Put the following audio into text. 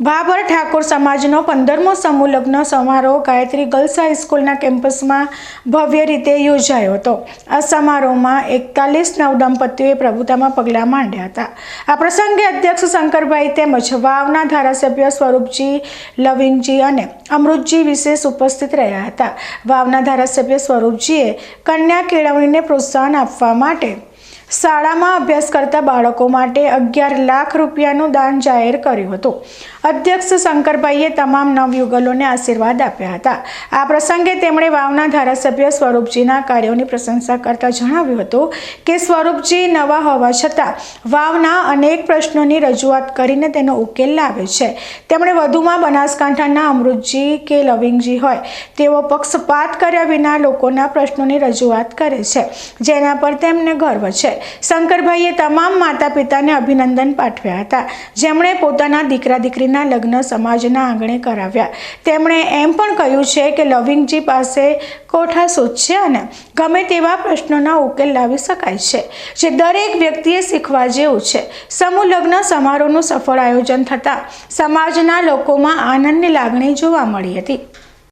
ભાભર ઠાકોર સમાજનો પંદરમો સમૂહ લગ્ન સમારોહ ગાયત્રી ગર્લ્સ હાઈસ્કૂલના કેમ્પસમાં ભવ્ય રીતે યોજાયો હતો. આ સમારોહમાં એકતાલીસ નવદંપતીઓએ પ્રભુતામાં પગલાં માંડ્યા હતા. આ પ્રસંગે અધ્યક્ષ શંકરભાઈ તેમજ વાવના ધારાસભ્ય સ્વરૂપજી લવિંગજી અને અમૃતજી વિશેષ ઉપસ્થિત રહ્યા હતા. વાવના ધારાસભ્ય સ્વરૂપજીએ કન્યા કેળવણીને પ્રોત્સાહન આપવા માટે શાળામાં અભ્યાસ કરતા બાળકો માટે અગિયાર લાખ રૂપિયાનું દાન જાહેર કર્યું હતું. અધ્યક્ષ શંકરભાઈએ તમામ નવયુગલોને આશીર્વાદ આપ્યા હતા. આ પ્રસંગે તેમણે વાવના ધારાસભ્ય સ્વરૂપજીના કાર્યોની પ્રશંસા કરતા જણાવ્યું હતું કે સ્વરૂપજી નવા હોવા છતાં વાવના અનેક પ્રશ્નોની રજૂઆત કરીને તેનો ઉકેલ લાવે છે. તેમણે વધુમાં બનાસકાંઠાના અમૃતજી કે લવિંગજી હોય તેઓ પક્ષપાત કર્યા વિના લોકોના પ્રશ્નોની રજૂઆત કરે છે, જેના પર તેમને ગર્વ છે. શંકરભાઈએ તમામ માતા પિતાને અભિનંદન પાઠવ્યા હતા. જેમણે પોતાના દીકરા દીકરીના લગ્ન સમાજના આંગણે કરાવ્યા. તેમણે એમ પણ કહ્યું છે કે લવિંગજી પાસે કોઠા સૂચ છે અને ગમે તેવા પ્રશ્નોના ઉકેલ લાવી શકાય છે. જે દરેક વ્યક્તિએ શીખવા જેવું છે. સમૂહ લગ્ન સમારોહનું સફળ આયોજન થતાં સમાજના લોકોમાં આનંદની લાગણી જોવા મળી હતી.